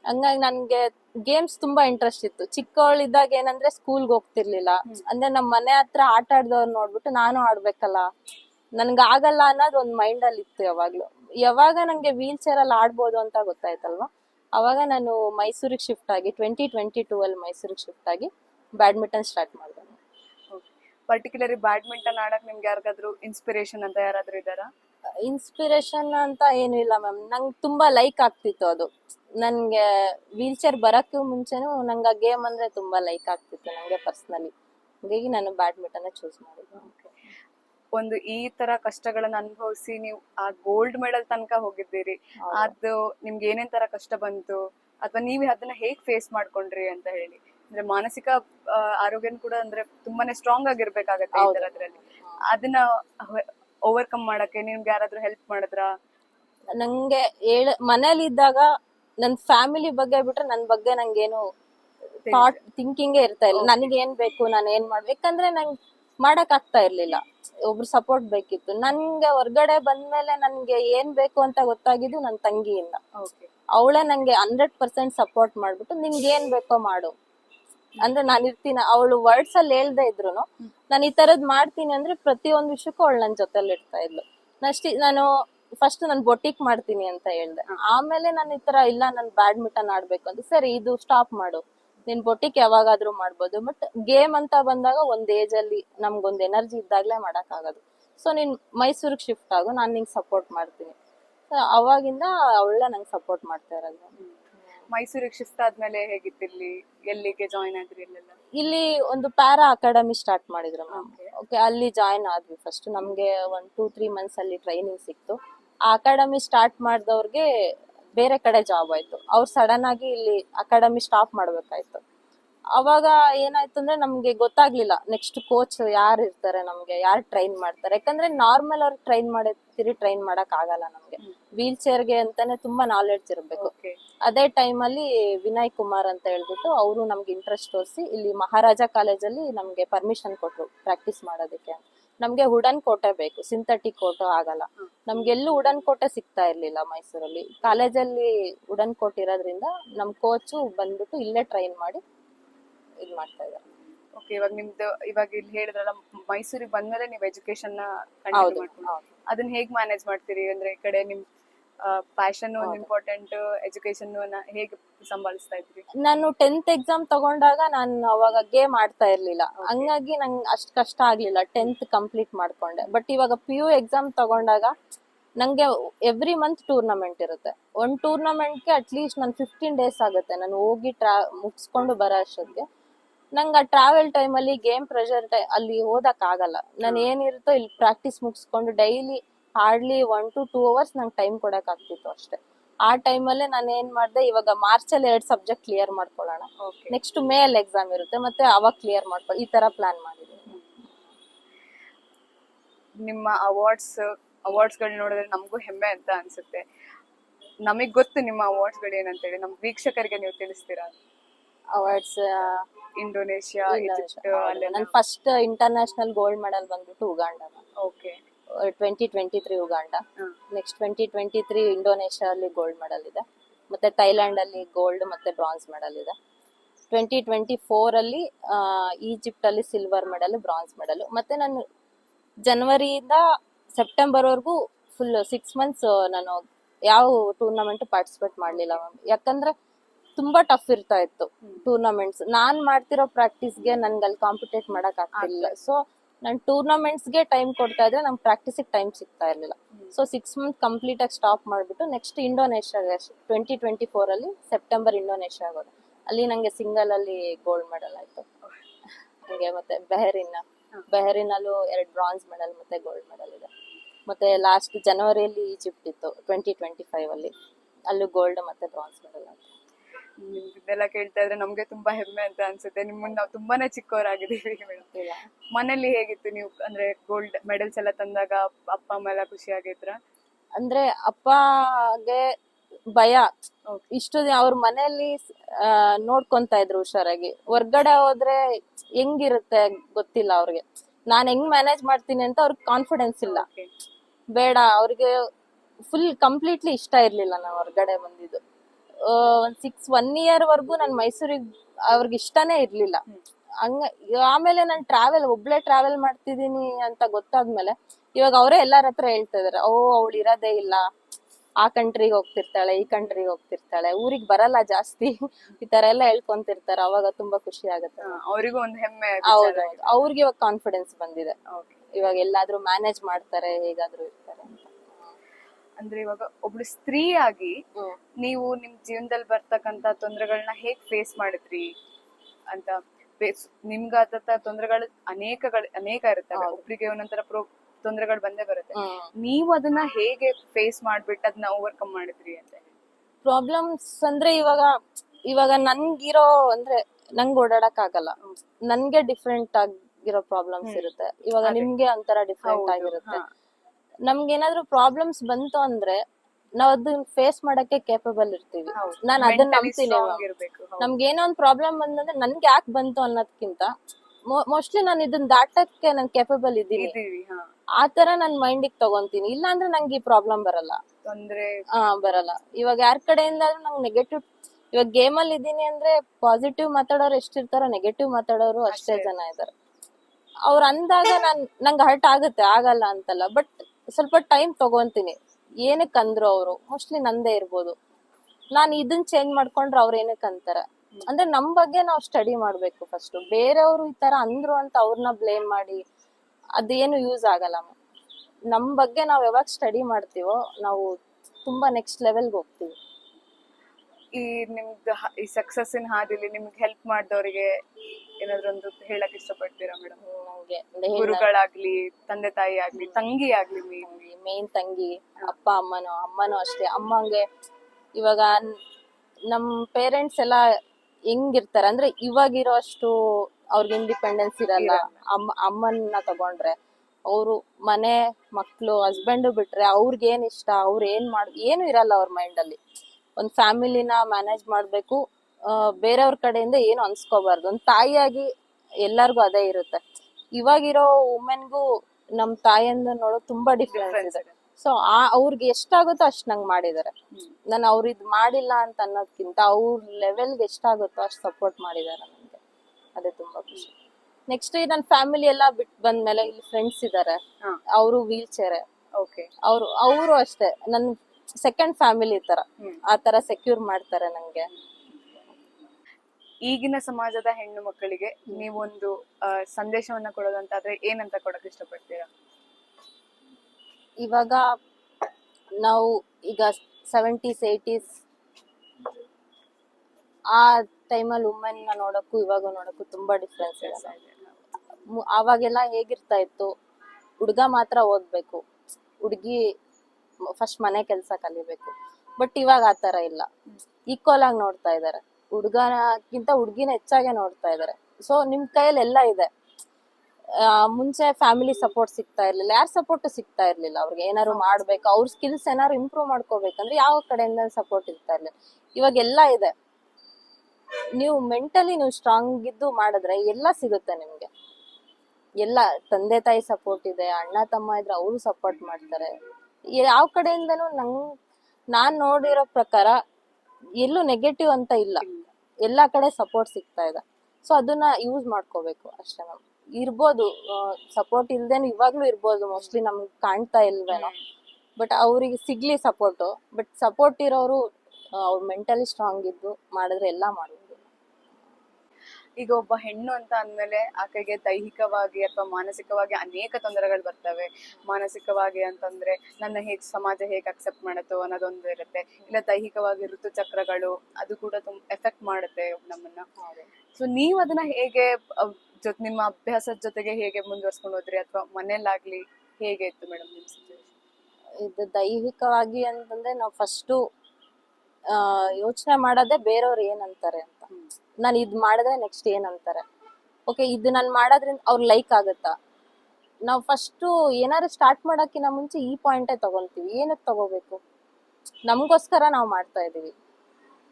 Speaker 2: ಹಂಗಾಗಿ ನನ್ಗೆ ಗೇಮ್ಸ್ ತುಂಬಾ ಇಂಟ್ರೆಸ್ಟ್ ಇತ್ತು. ಚಿಕ್ಕವಳಿದ್ದಾಗ ಏನಂದ್ರೆ ಸ್ಕೂಲ್ಗೆ ಹೋಗ್ತಿರ್ಲಿಲ್ಲ. ಅಂದ್ರೆ ನಮ್ಮ ಮನೆ ಹತ್ರ ಆಟ ಆಡ್ದವ್ರು ನೋಡ್ಬಿಟ್ಟು ನಾನು ಆಡ್ಬೇಕಲ್ಲ. ನನ್ಗೆ ಆಗಲ್ಲ ಅನ್ನೋದು ಒಂದ್ ಮೈಂಡ್ ಅಲ್ಲಿ ಇತ್ತು ಯಾವಾಗ್ಲೂ. ಯಾವಾಗ ನಂಗೆ ವೀಲ್ ಚೇರ್ ಅಲ್ಲಿ ಆಡ್ಬೋದು ಅಂತ ಗೊತ್ತಾಯ್ತಲ್ವಾ? ಅವಾಗ ನಾನು ಮೈಸೂರಿಗೆ ಶಿಫ್ಟ್ ಆಗಿ ಟ್ವೆಂಟಿ ಟ್ವೆಂಟಿ ಟೂ ಅಲ್ಲಿ ಮೈಸೂರಿಗೆ ಶಿಫ್ಟ್ ಆಗಿ ಬ್ಯಾಡ್ಮಿಂಟನ್ ಸ್ಟಾರ್ಟ್ ಮಾಡಿದೆ.
Speaker 1: ಪರ್ಟಿಕ್ಯುಲರಿ ಬ್ಯಾಡ್ಮಿಂಟನ್ ಆಡಕ್ ನಿಮ್ಗೆ ಯಾರಿಗಾದ್ರೂ ಇನ್ಸ್ಪಿರೇಷನ್ ಅಂತ ಯಾರಾದ್ರೂ ಇದ್ದಾರಾ?
Speaker 2: ಇನ್ಸ್ಪಿರೇಷನ್ ಅಂತ ಏನು ಇಲ್ಲ ಮ್ಯಾಮ್ ನಂಗೆ ತುಂಬಾ ಲೈಕ್ ಆಗ್ತಿತ್ತು ಅದು. ನನಗೆ ವೀಲ್ ಚೇರ್ ಬರಕ್ಕೂ ಮುಂಚೆನೂ ನಂಗೆ ಆ ಗೇಮ್ ಅಂದ್ರೆ ತುಂಬಾ ಲೈಕ್ ಆಗ್ತಿತ್ತು ನಂಗೆ ಪರ್ಸ್ನಲಿ ಹಾಗಾಗಿ ನಾನು ಬ್ಯಾಡ್ಮಿಂಟನ್ ಚೂಸ್ ಮಾಡಿದ್ದೆ.
Speaker 1: ಒಂದು ಈ ತರ ಕಷ್ಟಗಳನ್ನ ಅನುಭವಿಸಿ ನೀವು ಆ ಗೋಲ್ಡ್ ಮೆಡಲ್ ತನಕ ಹೋಗಿದ್ದೀರಿ. ಅದು ನಿಮ್ಗೆ ಏನೇನ್ ತರ ಕಷ್ಟ ಬಂತು? ಅಥವಾ ನೀವ್ ಅದನ್ನ ಹೇಗ್ ಫೇಸ್ ಮಾಡ್ಕೊಂಡ್ರಿ ಅಂತ ಹೇಳಿ. ಅಂದ್ರೆ ಮಾನಸಿಕ ಆರೋಗ್ಯನ ಕೂಡ ಅಂದ್ರೆ ತುಂಬಾನೇ ಸ್ಟ್ರಾಂಗ್ ಆಗಿರ್ಬೇಕಾಗತ್ತೆ ಈ
Speaker 2: ಹೌದು.
Speaker 1: ತರದ್ರಲ್ಲಿ. ಅದನ್ನ ಓವರ್ಕಮ್ ಮಾಡಕ್ಕೆ ನಿಮ್ಗೆ ಯಾರಾದ್ರೂ ಹೆಲ್ಪ್ ಮಾಡಿದ್ರ?
Speaker 2: ನಂಗೆ ಹೇಳ ಮನೇಲಿ ಇದ್ದಾಗ ನನ್ ಫ್ಯಾಮಿಲಿ ಬಗ್ಗೆ ಬಿಟ್ರೆ ನನ್ ಬಗ್ಗೆ ನಂಗೇನು ಥಾಟ್ ಥಿಂಕಿಂಗ್ ಇರ್ತಾ ಇಲ್ಲ. ನನಗೆ ಏನ್ ಬೇಕು ನಾನು ಏನ್ ಮಾಡ್ಬೇಕಂದ್ರೆ ನಂಗೆ ಮಾಡಕ್ ಆಗ್ತಾ ಇರ್ಲಿಲ್ಲ. ಒಬ್ರು ಸಪೋರ್ಟ್ ಬೇಕಿತ್ತು. ನನ್ಗೆ ಹೊರ್ಗಡೆ ಬಂದ್ಮೇಲೆ ನನ್ಗೆ ಏನ್ ಬೇಕು ಅಂತ ಗೊತ್ತಾಗಿದ್ದು ನನ್ ತಂಗಿಯಿಂದ. ಅವಳೇ ನಂಗೆ ಹಂಡ್ರೆಡ್ ಪರ್ಸೆಂಟ್ ಸಪೋರ್ಟ್ ಮಾಡ್ಬಿಟ್ಟು ನಿನ್ಗೆ ಏನ್ ಬೇಕೋ ಮಾಡು. ಅಂದ್ರೆ ನಾನು ಇರ್ತೀನಿ. ಅವಳು ವರ್ಡ್ಸ್ ಅಲ್ಲಿ ಹೇಳ್ದೆ ಇದ್ರು ನಾನು ಈ ತರದ್ ಮಾಡ್ತೀನಿ ಅಂದ್ರೆ ಪ್ರತಿಯೊಂದು ವಿಷಯಕ್ಕೂ ಅವಳು ನನ್ನ ಜೊತೆಲಿ ಇರ್ತಾ ಇದ್ಲು. ನಷ್ಟಿ ನಾನು ಫಸ್ಟ್ ನಾನು ಬೊಟಿಕ್ ಮಾಡ್ತೀನಿ ಅಂತ ಹೇಳ್ದೆ. ಆಮೇಲೆ ನಾನು ಈ ತರ ಇಲ್ಲ ನಾನು ಬ್ಯಾಡ್ಮಿಂಟನ್ ಆಡ್ಬೇಕು ಅಂತ. ಸರಿ ಇದು ಸ್ಟಾಪ್ ಮಾಡು. ನೀನ್ ಬೊಟಿಕ್ ಯಾವಾಗಾದ್ರೂ ಮಾಡ್ಬೋದು. ಬಟ್ ಗೇಮ್ ಅಂತ ಬಂದಾಗ ಒಂದ್ ಏಜ್ ಅಲ್ಲಿ ನಮ್ಗೊಂದ್ ಎನರ್ಜಿ ಇದ್ದಾಗ್ಲೇ ಮಾಡಕ್ ಆಗೋದು ಸೊ ನೀನ್ ಮೈಸೂರಿಗೆ ಶಿಫ್ಟ್ ಆಗು. ನಾನು ನಿಂಗೆ ಸಪೋರ್ಟ್ ಮಾಡ್ತೀನಿ. ಅವಾಗಿಂದ ಅವಳ ನಂಗೆ ಸಪೋರ್ಟ್ ಮಾಡ್ತಾ ಇರೋದು.
Speaker 1: ಮೈಸೂರಿಗೆ ಶಿಫ್ಟ್ ಆದ್ಮೇಲೆ ಹೇಗಿತ್ತು ಇಲ್ಲಿ? ಎಲ್ಲಿಗೆ ಜಾಯಿನ್ ಆದ್ರಿ ಇಲ್ಲೆಲ್ಲ?
Speaker 2: ಇಲ್ಲಿ ಒಂದು ಪ್ಯಾರಾ ಅಕಾಡೆಮಿ ಸ್ಟಾರ್ಟ್ ಮಾಡಿದ್ರು ಮ್ಯಾಮ್ ಓಕೆ ಅಲ್ಲಿ ಜಾಯಿನ್ ಆದ್ವಿ ಫಸ್ಟ್ ನಮ್ಗೆ ಒಂದ್ ಟೂ ತ್ರೀ ಮಂತ್ಸ್ ಅಲ್ಲಿ ಟ್ರೈನಿಂಗ್ ಸಿಕ್ತು. ಆ ಅಕಾಡೆಮಿ ಸ್ಟಾರ್ಟ್ ಮಾಡಿದವ್ರಿಗೆ ಬೇರೆ ಕಡೆ ಜಾಬ್ ಆಯ್ತು. ಅವ್ರು ಸಡನ್ ಆಗಿ ಇಲ್ಲಿ ಅಕಾಡೆಮಿ ಸ್ಟಾಪ್ ಮಾಡ್ಬೇಕಾಯ್ತು. ಅವಾಗ ಏನಾಯ್ತು ಅಂದ್ರೆ ನಮ್ಗೆ ಗೊತ್ತಾಗ್ಲಿಲ್ಲ ನೆಕ್ಸ್ಟ್ ಕೋಚ್ ಯಾರು ಇರ್ತಾರೆ ನಮ್ಗೆ ಯಾರು ಟ್ರೈನ್ ಮಾಡ್ತಾರೆ. ಯಾಕಂದ್ರೆ ನಾರ್ಮಲ್ ಅವ್ರಿಗೆ ಟ್ರೈನ್ ಮಾಡಿರ್ತೀರಿ ಟ್ರೈನ್ ಮಾಡಕ್ ಆಗಲ್ಲ ನಮ್ಗೆ. ವೀಲ್ ಚೇರ್ಗೆ ಅಂತಾನೆ ತುಂಬಾ ನಾಲೆಡ್ಜ್ ಇರಬೇಕು. ಅದೇ ಟೈಮಲ್ಲಿ ವಿನಯ್ ಕುಮಾರ್ ಅಂತ ಹೇಳ್ಬಿಟ್ಟು ಅವರು ನಮ್ಗೆ ಇಂಟ್ರೆಸ್ಟ್ ತೋರಿಸಿ ಇಲ್ಲಿ ಮಹಾರಾಜ ಕಾಲೇಜಲ್ಲಿ ನಮ್ಗೆ ಪರ್ಮಿಷನ್ ಕೊಟ್ರು ಪ್ರಾಕ್ಟೀಸ್ ಮಾಡೋದಕ್ಕೆ ನಮ್ಗೆ ವುಡನ್ ಕೋಟೆ ಬೇಕು ಸಿಂಥೆಟಿಕ್ ಕೋಟೆ ಆಗಲ್ಲ. ನಮ್ಗೆಲ್ಲೂ ವುಡನ್ ಕೋಟೆ ಸಿಗ್ತಾ ಇರ್ಲಿಲ್ಲ ಮೈಸೂರಲ್ಲಿ. ಕಾಲೇಜಲ್ಲಿ ವುಡನ್ ಕೋಟ್ ಇರೋದ್ರಿಂದ ನಮ್ ಕೋಚು ಬಂದ್ಬಿಟ್ಟು ಇಲ್ಲೇ ಟ್ರೈನ್ ಮಾಡಿ ಇದ್ ಮಾಡ್ತಾ ಇದ್ದಾರೆ.
Speaker 1: ಓಕೆ ಇವಾಗ ನಿಮ್ದು ಇವಾಗ ಇಲ್ಲಿ ಹೇಳಿದ್ರಲ್ಲ ಮೈಸೂರಿಗೆ ಬಂದ್ಮೇಲೆ ನೀವು ಎಜುಕೇಶನ್ ಅದನ್ನ ಹೇಗ್ ಮ್ಯಾನೇಜ್ ಮಾಡ್ತೀರಿ? ಅಂದ್ರೆ ಈ ಕಡೆ ನಿಮ್ ಪ್ಯಾಷನ್ ಒಂದು. ಇಂಪಾರ್ಟೆಂಟ್ ಎಜುಕೇಶನ್ ಹೇಗೆ ಸಂಭಾಳಿಸ್ತಾ ಇದ್ರಿ?
Speaker 2: ನಾನು ಟೆಂತ್ ಎಕ್ಸಾಮ್ ತಗೊಂಡಾಗ ನಾನು ಅವಾಗ ಗೇಮ್ ಆಡ್ತಾ ಇರ್ಲಿಲ್ಲ. ಹಂಗಾಗಿ ನಂಗೆ ಅಷ್ಟು ಕಷ್ಟ ಆಗ್ಲಿಲ್ಲ ಟೆಂತ್ ಕಂಪ್ಲೀಟ್ ಮಾಡ್ಕೊಂಡೆ. ಬಟ್ ಇವಾಗ ಪಿ ಯು ಎಕ್ಸಾಮ್ ತಗೊಂಡಾಗ ನಂಗೆ ಎವ್ರಿ ಮಂತ್ ಟೂರ್ನಮೆಂಟ್ ಇರುತ್ತೆ. ಒಂದ್ ಟೂರ್ನಮೆಂಟ್ಗೆ ಅಟ್ಲೀಸ್ಟ್ ನನ್ ಫಿಫ್ಟೀನ್ ಡೇಸ್ ಆಗುತ್ತೆ. ನಾನು ಹೋಗಿ ಟ್ರಾ ಮುಗಿಸ್ಕೊಂಡು ಬರೋ ಅಷ್ಟೊತ್ತಿಗೆ. ನಂಗೆ ಆ ಟ್ರಾವೆಲ್ ಟೈಮಲ್ಲಿ ಗೇಮ್ ಪ್ರೆಷರ್ ಅಲ್ಲಿ ಓದಕ್ ಆಗಲ್ಲ ನಾನು ಏನಿರುತ್ತೋ ಇಲ್ಲಿ ಪ್ರಾಕ್ಟೀಸ್ ಮುಗಿಸ್ಕೊಂಡು daily hardly one to two hours ನಂಗೆ ಟೈಮ್ ಕೊಡಕ್ ಆಗ್ತಿತ್ತು ಅಷ್ಟೇ. ಆ ಟೈಮಲ್ಲೇ ನಾನು ಏನ್ ಮಾಡ್ದೆ ಇವಾಗ ಮಾರ್ಚಲ್ಲಿ ಎರಡು ಸಬ್ಜೆಕ್ಟ್ ಕ್ಲಿಯರ್ ಮಾಡ್ಕೊಳ್ಳೋಣ.
Speaker 1: ಓಕೆ
Speaker 2: ನೆಕ್ಸ್ಟ್ ಮೇ ಅಲ್ಲಿ ಎಕ್ಸಾಮ್ ಇರುತ್ತೆ ಮತ್ತೆ ಅವಾಗ ಕ್ಲಿಯರ್ ಮಾಡ್ಕೊಳ್ಳಿ ಈ ತರ ಪ್ಲಾನ್ ಮಾಡಿದ್ದೀನಿ
Speaker 1: ನಿಮ್ಮ ಅವಾರ್ಡ್ಸ್ ಅವಾರ್ಡ್ಸ್ಗಳು ನೋಡಿದ್ರೆ ನಮಗೂ ಹೆಮ್ಮೆ ಅಂತ ಅನ್ಸುತ್ತೆ. ನಮಗ್ ಗೊತ್ತು ನಿಮ್ಮ ಅವಾರ್ಡ್ಸ್ಗಳು ಏನಂತೇಳಿ ನಮ್ ವೀಕ್ಷಕರಿಗೆ ನೀವು ತಿಳಿಸ್ತೀರಾ?
Speaker 2: Awards
Speaker 1: Indonesia
Speaker 2: first international gold medal ಬಂದ್ಬಿಟ್ಟು Uganda
Speaker 1: okay
Speaker 2: twenty twenty three Uganda next twenty twenty three Indonesia ಅಲ್ಲಿ ಗೋಲ್ಡ್ ಮೆಡಲ್ ಇದೆ. ಮತ್ತೆ ಥೈಲ್ಯಾಂಡ್ ಅಲ್ಲಿ ಗೋಲ್ಡ್ ಮತ್ತೆ ಬ್ರಾನ್ಸ್ ಮೆಡಲ್ ಇದೆ. ಟ್ವೆಂಟಿ ಟ್ವೆಂಟಿ ಫೋರ್ ಅಲ್ಲಿ ಈಜಿಪ್ಟ್ ಅಲ್ಲಿ ಸಿಲ್ವರ್ ಮೆಡಲ್ ಬ್ರಾನ್ಸ್ ಮೆಡಲ್ ಮತ್ತೆ ನಾನು ಜನವರಿಯಿಂದ ಸೆಪ್ಟೆಂಬರ್ ವರೆಗೂ ಫುಲ್ ಸಿಕ್ಸ್ ಮಂತ್ಸ್ ನಾನು ಯಾವ ಟೂರ್ನಮೆಂಟ್ ಪಾರ್ಟಿಸಿಪೇಟ್ ಮಾಡಲಿಲ್ಲ ಮ್ಯಾಮ್ ಯಾಕಂದ್ರೆ ತುಂಬಾ ಟಫ್ ಇರ್ತಾ ಇತ್ತು ಟೂರ್ನಮೆಂಟ್ಸ್ ನಾನ್ ಮಾಡ್ತಿರೋ ಪ್ರಾಕ್ಟೀಸ್ಗೆ ನನ್ಗೆ ಅಲ್ಲಿ ಕಾಂಪಿಟೇಟ್ ಮಾಡಕ್ ಆಗ್ತಿಲ್ಲ ಸೊ ನಾನು ಟೂರ್ನಮೆಂಟ್ಸ್ಗೆ ಟೈಮ್ ಕೊಡ್ತಾ ಇದ್ರೆ ನಮ್ಗೆ ಪ್ರಾಕ್ಟೀಸಿಗೆ ಟೈಮ್ ಸಿಗ್ತಾ ಇರ್ಲಿಲ್ಲ. ಸೊ ಸಿಕ್ಸ್ ಮಂತ್ ಕಂಪ್ಲೀಟ್ ಆಗಿ ಸ್ಟಾಪ್ ಮಾಡ್ಬಿಟ್ಟು ನೆಕ್ಸ್ಟ್ ಇಂಡೋನೇಷ್ಯಾಗೆ ಟ್ವೆಂಟಿ ಟ್ವೆಂಟಿ ಫೋರ್ ಅಲ್ಲಿ ಸೆಪ್ಟೆಂಬರ್ ಇಂಡೋನೇಷ್ಯಾ ಆಗೋದು. ಅಲ್ಲಿ ನಂಗೆ ಸಿಂಗಲ್ ಅಲ್ಲಿ ಗೋಲ್ಡ್ ಮೆಡಲ್ ಆಯ್ತು. ಹಂಗೆ ಮತ್ತೆ ಬೆಹರಿನ್ ಬೆಹರಿನ್ ಅಲ್ಲೂ ಎರಡು ಬ್ರಾನ್ಸ್ ಮೆಡಲ್ ಮತ್ತೆ ಗೋಲ್ಡ್ ಮೆಡಲ್ ಇದೆ. ಮತ್ತೆ ಲಾಸ್ಟ್ ಜನವರಿಯಲ್ಲಿ ಈಜಿಪ್ಟ್ ಇತ್ತು ಟ್ವೆಂಟಿ ಟ್ವೆಂಟಿ ಫೈವ್ ಅಲ್ಲಿ. ಅಲ್ಲೂ ಗೋಲ್ಡ್ ಮತ್ತೆ ಬ್ರಾನ್ಸ್ ಮೆಡಲ್ ಆಯ್ತು.
Speaker 1: ಇದೆಲ್ಲ ಕೇಳ್ತಾ ಇದ್ರೆ ನಮ್ಗೆ ತುಂಬಾ ಹೆಮ್ಮೆ ಅಂತ ಅನ್ಸುತ್ತೆ. ನಿಮ್ಮನ್ನ ನಾವು ತುಂಬಾನೇ ಚಿಕ್ಕವರಾಗಿದ್ದೀವಿ ಮನೇಲಿ ಹೇಗಿತ್ತು ನೀವು ಅಂದ್ರೆ ಗೋಲ್ಡ್ ಮೆಡಲ್ಸ್ ಎಲ್ಲ ತಂದಾಗ ಅಪ್ಪ ಅಮ್ಮ ಎಲ್ಲ ಖುಷಿ ಆಗಿದ್ರ?
Speaker 2: ಅಂದ್ರೆ ಅಪ್ಪಗೆ ಭಯ. ಇಷ್ಟು ಅವ್ರ ಮನೆಯಲ್ಲಿ ನೋಡ್ಕೊಂತ ಇದ್ರು ಹುಷಾರಾಗಿ. ಹೊರ್ಗಡೆ ಹೋದ್ರೆ ಹೆಂಗಿರುತ್ತೆ ಗೊತ್ತಿಲ್ಲ ಅವ್ರಿಗೆ. ನಾನ್ ಹೆಂಗ್ ಮ್ಯಾನೇಜ್ ಮಾಡ್ತೀನಿ ಅಂತ ಅವ್ರಿಗೆ ಕಾನ್ಫಿಡೆನ್ಸ್ ಇಲ್ಲ. ಬೇಡ ಅವ್ರಿಗೆ ಫುಲ್ ಕಂಪ್ಲೀಟ್ಲಿ ಇಷ್ಟ ಇರ್ಲಿಲ್ಲ ನಾವು ಹೊರ್ಗಡೆ ಬಂದಿದ್ದು. ಒಂದ್ ಸಿಕ್ಸ್ ಒನ್ ಇಯರ್ ವರ್ಗು ನಾನು ಮೈಸೂರಿಗೆ ಅವ್ರಿಗೆ ಇಷ್ಟನೇ ಇರ್ಲಿಲ್ಲ. ಹಂಗ ಆಮೇಲೆ ನಾನು ಟ್ರಾವೆಲ್ ಒಬ್ಳೆ ಟ್ರಾವೆಲ್ ಮಾಡ್ತಿದೀನಿ ಅಂತ ಗೊತ್ತಾದ್ಮೇಲೆ ಇವಾಗ ಅವರೇ ಎಲ್ಲಾರ ಹತ್ರ ಹೇಳ್ತಾ ಇದಾರೆ ಓ ಅವಳು ಇರೋದೇ ಇಲ್ಲ. ಆ ಕಂಟ್ರಿಗೆ ಹೋಗ್ತಿರ್ತಾಳೆ ಈ ಕಂಟ್ರಿಗೆ ಹೋಗ್ತಿರ್ತಾಳೆ ಊರಿಗೆ ಬರಲ್ಲ ಜಾಸ್ತಿ. ಈ ತರ ಎಲ್ಲ ಹೇಳ್ಕೊಂತಿರ್ತಾರೆ ಅವಾಗ ತುಂಬಾ ಖುಷಿ ಆಗುತ್ತೆ.
Speaker 1: ಅವರಿಗೂ ಒಂದು ಹೆಮ್ಮೆ
Speaker 2: ಅವ್ರಿಗೆ ಇವಾಗ ಕಾನ್ಫಿಡೆನ್ಸ್ ಬಂದಿದೆ. ಇವಾಗ ಎಲ್ಲಾದ್ರೂ ಮ್ಯಾನೇಜ್ ಮಾಡ್ತಾರೆ ಹೇಗಾದ್ರೂ ಇರ್ತಾರೆ.
Speaker 1: ಅಂದ್ರೆ ಇವಾಗ ಒಬ್ಳು ಸ್ತ್ರೀ ಆಗಿ ನೀವು ನಿಮ್ ಜೀವನದಲ್ಲಿ ಬರ್ತಕ್ಕಂತ ತೊಂದರೆಗಳನ್ನ ಹೇಗ್ ಫೇಸ್ ಮಾಡಿದ್ರಿ ಅಂತ ನಿಮ್ಗಾದ ತೊಂದರೆಗಳು ಅನೇಕಗಳು ಅನೇಕ ಇರುತ್ತೆ. ಒಬ್ರಿಗೆ ಒಂದೊಂದರ ಪ್ರೋ ತೊಂದರೆಗಳು ಬಂದೇ ಬರುತ್ತೆ. ನೀವು ಅದನ್ನ ಹೇಗೆ ಫೇಸ್ ಮಾಡ್ಬಿಟ್ಟು ಅದನ್ನ ಓವರ್ಕಮ್ ಮಾಡಿದ್ರಿ ಅಂತ?
Speaker 2: ಪ್ರಾಬ್ಲಮ್ಸ್ ಅಂದ್ರೆ ಇವಾಗ ಇವಾಗ ನನ್ಗಿರೋ ಅಂದ್ರೆ ನಂಗ್ ಓಡಾಡಕ್ ಆಗಲ್ಲ ನನ್ಗೆ ಡಿಫ್ರೆಂಟ್ ಆಗಿರೋ ಪ್ರಾಬ್ಲಮ್ಸ್ ಇರುತ್ತೆ. ಇವಾಗ ನಿಮ್ಗೆ ಒಂಥರ ಡಿಫ್ರೆಂಟ್ ಆಗಿರುತ್ತೆ.
Speaker 1: ಹಾ.
Speaker 2: ನಮ್ಗೆ ಏನಾದ್ರೂ ಪ್ರಾಬ್ಲಮ್ಸ್ ಬಂತು ಅಂದ್ರೆ ನಾವ್ ಅದನ್ನ ಫೇಸ್ ಮಾಡಕ್ಕೆ ಕೇಪಬಲ್ ಇರ್ತೀವಿ.
Speaker 1: ನಾನು
Speaker 2: ನಾನ್ ಅದನ್ನ ನಂಬ್ತೀನಿ. ನಮ್ಗೆ ಏನೋ ಒಂದ್ ಪ್ರಾಬ್ಲಮ್ ಬಂದಂದ್ರೆ ನನ್ಗೆ ಯಾಕೆ ಬಂತು ಅನ್ನೋದ್ಕಿಂತ ಮೋಸ್ಟ್ಲಿ ನಾನು ಇದನ್ನ ದಾಟಕ್ಕೆ ನಾನು ಕೇಪಬಲ್ ಇದ್ದೀನಿ. ಆ ತರ ನನ್ ಮೈಂಡಿಗೆ ತಗೊಂತೀನಿ. ಇಲ್ಲ ಅಂದ್ರೆ ನಂಗೆ ಈ ಪ್ರಾಬ್ಲಮ್ ಬರಲ್ಲ.
Speaker 1: ಅಂದ್ರೆ
Speaker 2: ಹಾ ಬರಲ್ಲ. ಇವಾಗ ಯಾರ ಕಡೆಯಿಂದ ನಂಗೆ ನೆಗೆಟಿವ್ ಇವಾಗ ಗೇಮ್ ಅಲ್ಲಿ ಇದೀನಿ ಅಂದ್ರೆ ಪಾಸಿಟಿವ್ ಮಾತಾಡೋರು ಎಷ್ಟಿರ್ತಾರೋ ನೆಗೆಟಿವ್ ಮಾತಾಡೋರು ಅಷ್ಟೇ ಜನ ಇದಾರೆ. ಅವ್ರು ಅಂದಾಗ ನಾನ್ ನಂಗೆ ಹರ್ಟ್ ಆಗುತ್ತೆ ಆಗಲ್ಲ ಅಂತಲ್ಲ. ಬಟ್ ಸ್ವಲ್ಪ ಟೈಮ್ ತಗೊಂತೀನಿ ಏನಕ್ಕೆ ಅಂದ್ರು ಅವರು? ಮೋಸ್ಟ್ಲಿ ನಂದೇ ಇರ್ಬೋದು. ನಾನು ಇದನ್ನ ಚೇಂಜ್ ಮಾಡ್ಕೊಂಡ್ರೆ ಅವ್ರು ಏನಕ್ಕೆ ಅಂತಾರೆ? ಅಂದ್ರೆ ನಮ್ ಬಗ್ಗೆ ನಾವು ಸ್ಟಡಿ ಮಾಡ್ಬೇಕು ಫಸ್ಟ್ ಬೇರೆಯವರು ಈ ತರ ಅಂದ್ರು ಅಂತ ಅವ್ರನ್ನ ಬ್ಲೇಮ್ ಮಾಡಿ ಅದೇನು ಯೂಸ್ ಆಗಲ್ಲ. ನಮ್ ಬಗ್ಗೆ ನಾವ್ ಯಾವಾಗ ಸ್ಟಡಿ ಮಾಡ್ತೀವೋ, ನಾವು ತುಂಬಾ ನೆಕ್ಸ್ಟ್ ಲೆವೆಲ್ಗೆ ಹೋಗ್ತೀವಿ.
Speaker 1: ಈ ನಿಮ್ದು ಈ ಸಕ್ಸಸ್ಸಿನ ಹಾದಿಲಿ ನಿಮ್ಗೆ ಹೆಲ್ಪ್ ಮಾಡಿದವರಿಗೆ ಏನಾದ್ರು ಒಂದು ಹೇಳಕ್ ಇಷ್ಟಪಡ್ತೀರಾ ಮೇಡಮ್
Speaker 2: ಅಂದ್ರೆ
Speaker 1: ಗುರುಗಳಾಗ್ಲಿ ತಂದೆ ತಾಯಿ ಆಗ್ಲಿ ತಂಗಿ ಆಗ್ಲಿ ಮೇನ್
Speaker 2: ಮೇನ್ ತಂಗಿ ಅಪ್ಪ ಅಮ್ಮನೋ ಅಮ್ಮನೂ ಅಷ್ಟೇ. ಅಮ್ಮಂಗೆ ಇವಾಗ ನಮ್ ಪೇರೆಂಟ್ಸ್ ಎಲ್ಲ ಹೆಂಗಿರ್ತಾರೆ ಅಂದ್ರೆ ಇವಾಗಿರೋ ಅಷ್ಟು ಅವ್ರಿಗೆ ಇಂಡಿಪೆಂಡೆನ್ಸ್ ಇರಲ್ಲ.
Speaker 1: ಇರಲ್ಲ.
Speaker 2: ಅಮ್ಮ ಅಮ್ಮನ್ನ ತಗೊಂಡ್ರೆ ಅವರು ಮನೆ ಮಕ್ಳು ಹಸ್ಬೆಂಡು ಬಿಟ್ರೆ ಅವ್ರಿಗೆ ಏನ್ ಇಷ್ಟ ಅವ್ರು ಏನ್ ಮಾಡ್ ಏನು ಇರಲ್ಲ ಅವ್ರ ಮೈಂಡ್ ಅಲ್ಲಿ. ಒಂದ್ ಫ್ಯಾಮಿಲಿನ ಮ್ಯಾನೇಜ್ ಮಾಡ್ಬೇಕು ಬೇರೆಯವ್ರ ಕಡೆಯಿಂದ ಏನು ಅನ್ಸ್ಕೋಬಾರ್ದು. ಒಂದ್ ತಾಯಿಯಾಗಿ ಎಲ್ಲಾರ್ಗು ಅದೇ ಇರುತ್ತೆ. ಇವಾಗಿರೋ ವುಮೆನ್ಗೂ ನಮ್ ತಾಯಿಯಿಂದ ನೋಡೋ ತುಂಬಾ ಡಿಫ್ರೆನ್ಸ್ ಇದೆ. ಸೊ ಆ ಅವ್ರಿಗೆ ಎಷ್ಟಾಗುತ್ತೋ ಅಷ್ಟ್ ನಂಗೆ ಮಾಡಿದ್ದಾರೆ ನಾನು ಅವ್ರು ಇದ್ ಮಾಡಿಲ್ಲ ಅಂತ ಅನ್ನೋದ್ಕಿಂತ ಅವ್ರ ಲೆವೆಲ್ಗೆ ಎಷ್ಟಾಗುತ್ತೋ ಅಷ್ಟು ಸಪೋರ್ಟ್ ಮಾಡಿದ್ದಾರೆ ನನಗೆ ಅದೇ ತುಂಬಾ ಖುಷಿ. ನೆಕ್ಸ್ಟ್ ನನ್ನ ಫ್ಯಾಮಿಲಿ ಎಲ್ಲ ಬಿಟ್ ಬಂದ್ಮೇಲೆ ಇಲ್ಲಿ ಫ್ರೆಂಡ್ಸ್ ಇದ್ದಾರೆ. ಅವರು ವೀಲ್ ಚೇರ್
Speaker 1: ಓಕೆ
Speaker 2: ಅವರು ಅವರು ಅಷ್ಟೇ. ನನ್ ಸೆಕೆಂಡ್ ಫ್ಯಾಮಿಲಿ ತರ. ಆ ತರ ಸೆಕ್ಯೂರ್ ಮಾಡ್ತಾರೆ ನಂಗೆ.
Speaker 1: ಈಗಿನ ಸಮಾಜದ ಹೆಣ್ಣು ಮಕ್ಕಳಿಗೆ ನೀವೊಂದು ಸಂದೇಶವನ್ನ ಕೊಡೋದಂತಾದ್ರೆ ಏನಂತ ಕೊಡಕ್ ಇಷ್ಟಪಡ್ತೀರಾ?
Speaker 2: ಇವಾಗ ನಾವು ಈಗ ಸೆವೆಂಟೀಸ್ ಏಯ್ಟೀಸ್ ಆ ಟೈಮಲ್ಲಿ ವುಮೆನ್ನ ನೋಡಕ್ಕೂ ಇವಾಗ ನೋಡಕ್ಕೂ ತುಂಬಾ ಡಿಫ್ರೆನ್ಸ್ ಇದೆ. ಮು- ಹೇಗಿರ್ತಾ ಇತ್ತು ಹುಡ್ಗ ಮಾತ್ರ ಓದ್ಬೇಕು. ಹುಡ್ಗಿ ಫಸ್ಟ್ ಮನೆ ಕೆಲಸ ಕಲಿಬೇಕು. ಬಟ್ ಇವಾಗ ಆ ತರ ಇಲ್ಲ. ಈಕ್ವಲ್ ಆಗಿ ನೋಡ್ತಾ ಇದಾರೆ. ಹುಡುಗನಕ್ಕಿಂತ ಹುಡುಗಿನ ಹೆಚ್ಚಾಗೆ ನೋಡ್ತಾ ಇದಾರೆ. ಸೊ ನಿಮ್ ಕೈಯಲ್ಲಿ ಎಲ್ಲ ಇದೆ. ಮುಂಚೆ ಫ್ಯಾಮಿಲಿ ಸಪೋರ್ಟ್ ಸಿಗ್ತಾ ಇರ್ಲಿಲ್ಲ. ಯಾರ ಸಪೋರ್ಟ್ ಸಿಗ್ತಾ ಇರ್ಲಿಲ್ಲ. ಅವ್ರಿಗೆ ಏನಾದ್ರು ಮಾಡ್ಬೇಕು, ಅವ್ರ ಸ್ಕಿಲ್ಸ್ ಏನಾದ್ರು ಇಂಪ್ರೂವ್ ಮಾಡ್ಕೋಬೇಕಂದ್ರೆ ಯಾವ ಕಡೆಯಿಂದ ಸಪೋರ್ಟ್ ಇರ್ತಾ ಇರ್ಲಿಲ್ಲ. ಇವಾಗ ಎಲ್ಲ ಇದೆ. ನೀವು ಮೆಂಟಲಿ ನೀವು ಸ್ಟ್ರಾಂಗ್ ಇದ್ದು ಮಾಡಿದ್ರೆ ಎಲ್ಲ ಸಿಗುತ್ತೆ ನಿಮ್ಗೆ. ಎಲ್ಲ ತಂದೆ ತಾಯಿ ಸಪೋರ್ಟ್ ಇದೆ, ಅಣ್ಣ ತಮ್ಮ ಇದ್ರೆ ಅವರು ಸಪೋರ್ಟ್ ಮಾಡ್ತಾರೆ. ಯಾವ ಕಡೆಯಿಂದನೂ ನಂಗ್, ನಾನ್ ನೋಡಿರೋ ಪ್ರಕಾರ ಎಲ್ಲೂ ನೆಗೆಟಿವ್ ಅಂತ ಇಲ್ಲ. ಎಲ್ಲಾ ಕಡೆ ಸಪೋರ್ಟ್ ಸಿಗ್ತಾ ಇದೆ. ಸೊ ಅದನ್ನ ಯೂಸ್ ಮಾಡ್ಕೋಬೇಕು ಅಷ್ಟೇ ನಾವು ಇರ್ಬೋದು ಸಪೋರ್ಟ್ ಇಲ್ದೇನು ಇವಾಗ್ಲೂ ಇರ್ಬೋದು. ಮೋಸ್ಟ್ಲಿ ನಮ್ಗೆ ಕಾಣ್ತಾ ಇಲ್ವೇನೋ. ಬಟ್ ಅವ್ರಿಗೆ ಸಿಗ್ಲಿ ಸಪೋರ್ಟು ಬಟ್ ಸಪೋರ್ಟ್ ಇರೋರು ಅವ್ರು ಮೆಂಟಲಿ ಸ್ಟ್ರಾಂಗ್ ಇದ್ದು ಮಾಡಿದ್ರೆ ಎಲ್ಲ ಮಾಡ್ಬೋದು.
Speaker 1: ಈಗ ಒಬ್ಬ ಹೆಣ್ಣು ಅಂತ ಅಂದ್ಮೇಲೆ ಆಕೆಗೆ ದೈಹಿಕವಾಗಿ ಅಥವಾ ಮಾನಸಿಕವಾಗಿ ಅನೇಕ ತೊಂದರೆಗಳು ಬರ್ತವೆ. ಮಾನಸಿಕವಾಗಿ ಅಂತಂದ್ರೆ ನನ್ನ ಹೇಗೆ ಸಮಾಜ ಹೇಗೆ ಅಕ್ಸೆಪ್ಟ್ ಮಾಡುತ್ತೋ ಅನ್ನೋದೊಂದು ಇರುತ್ತೆ. ಇಲ್ಲ ದೈಹಿಕವಾಗಿ ಋತುಚಕ್ರಗಳು ಅದು ಕೂಡ ತುಂಬ ಎಫೆಕ್ಟ್ ಮಾಡುತ್ತೆ ನಮ್ಮನ್ನ. ಸೊ ನೀವು ಅದನ್ನ ಹೇಗೆ ಜೊತೆ ನಿಮ್ಮ ಅಭ್ಯಾಸದ ಜೊತೆಗೆ ಹೇಗೆ ಮುಂದುವರ್ಸ್ಕೊಂಡು ಹೋದ್ರಿ ಅಥವಾ ಮನೇಲಾಗ್ಲಿ ಹೇಗೆ ಇತ್ತು ಮೇಡಮ್ ನಿಮ್ ಸಿಚುವೇಶನ್
Speaker 2: ಇದು ದೈಹಿಕವಾಗಿ ಅಂತಂದ್ರೆ ನಾವು ಫಸ್ಟು ಯೋಚನೆ ಮಾಡೋದೇ ಬೇರೆಯವ್ರು ಏನಂತಾರೆ ಅಂತ. ನಾನು ಇದ್ ಮಾಡಿದ್ರೆ ನೆಕ್ಸ್ಟ್ ಏನಂತಾರೆ. ಓಕೆ ಇದು ನಾನು ಮಾಡೋದ್ರಿಂದ ಅವ್ರು ಲೈಕ್ ಆಗುತ್ತಾ? ನಾವು ಫಸ್ಟು ಏನಾದ್ರು ಸ್ಟಾರ್ಟ್ ಮಾಡೋಕ್ಕಿಂತ ಮುಂಚೆ ಈ ಪಾಯಿಂಟೇ ತಗೊಂತೀವಿ. ಏನಕ್ಕೆ ತಗೋಬೇಕು? ನಮಗೋಸ್ಕರ ನಾವು ಮಾಡ್ತಾ ಇದೀವಿ.